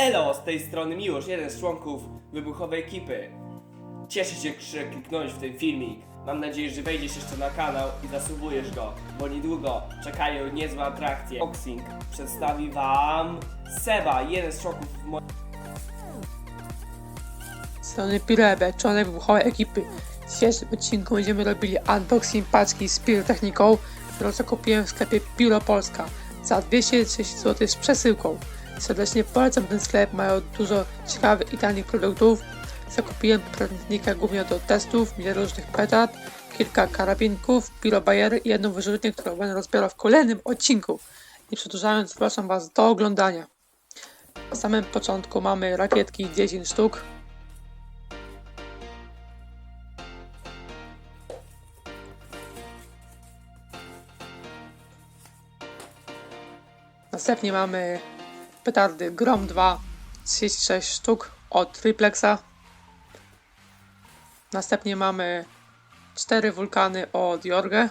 Elo, z tej strony Miłosz, jeden z członków wybuchowej ekipy. Cieszę się, że kliknąłeś w ten filmik. Mam nadzieję, że wejdziesz jeszcze na kanał i zasubujesz go, bo niedługo czekają niezłe atrakcje. Boxing przedstawi wam Seba, jeden z członków mojej strony Pirebe, członek wybuchowej ekipy. W dzisiejszym odcinku będziemy robili unboxing paczki z pirotechniką, którą zakupiłem w sklepie Piro Polska za 230 zł z przesyłką. Serdecznie polecam ten sklep, mają dużo ciekawych i tanich produktów. Zakupiłem pirotechnikę głównie do testów, wiele różnych petard, kilka karabinków, pirobajery i jedną wyrzutnię, którą będę rozbierał w kolejnym odcinku. Nie przedłużając, zapraszam Was do oglądania. Na samym początku mamy rakietki 10 sztuk, Następnie mamy petardy Grom 2 36 sztuk od Triplexa. Następnie mamy 4 wulkany od Jorge.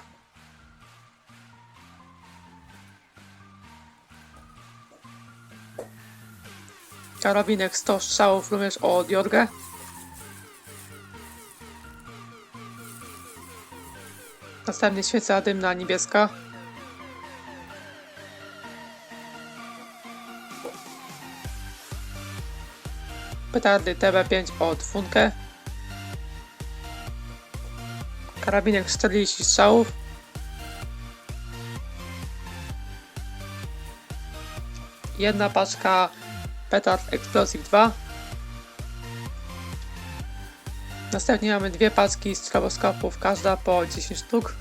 Karabinek 100 strzałów również od Jorge. Następnie świeca dymna niebieska. Petardy TB5 od Funke. Karabinek 40 strzałów. Jedna paczka Petard Explosive 2. Następnie mamy dwie paczki stroboskopów, każda po 10 sztuk.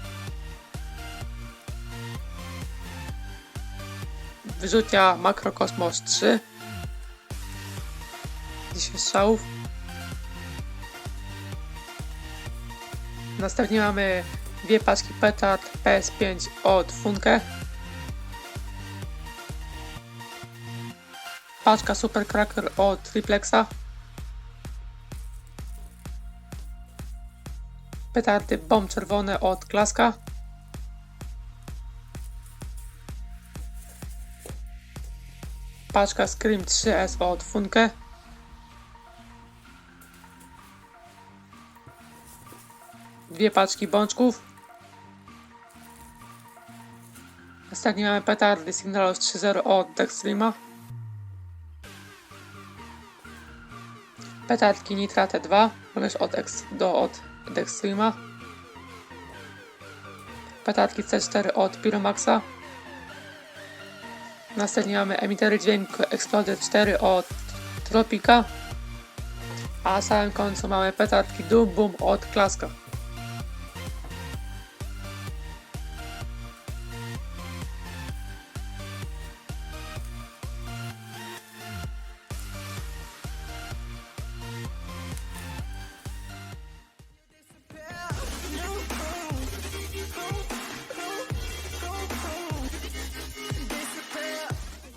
Wyrzutnia Makrokosmos 3. 10 strzałów. Następnie mamy dwie paczki petard PS5 od Funke. Paczka Super Cracker od Triplexa. Petardy bomb czerwone od Klaska. Paczka Scream 3S od Funke. Dwie paczki bączków. Następnie mamy petardy Signalos 3.0 od Dextrema. Petardki Nitrate 2, również od, ex, do, od Dextrema. Petardki C4 od Pyromaxa. Następnie mamy emitery dźwięku Exploder 4 od Tropica. A na samym końcu mamy petardki Doom Boom od Klaska.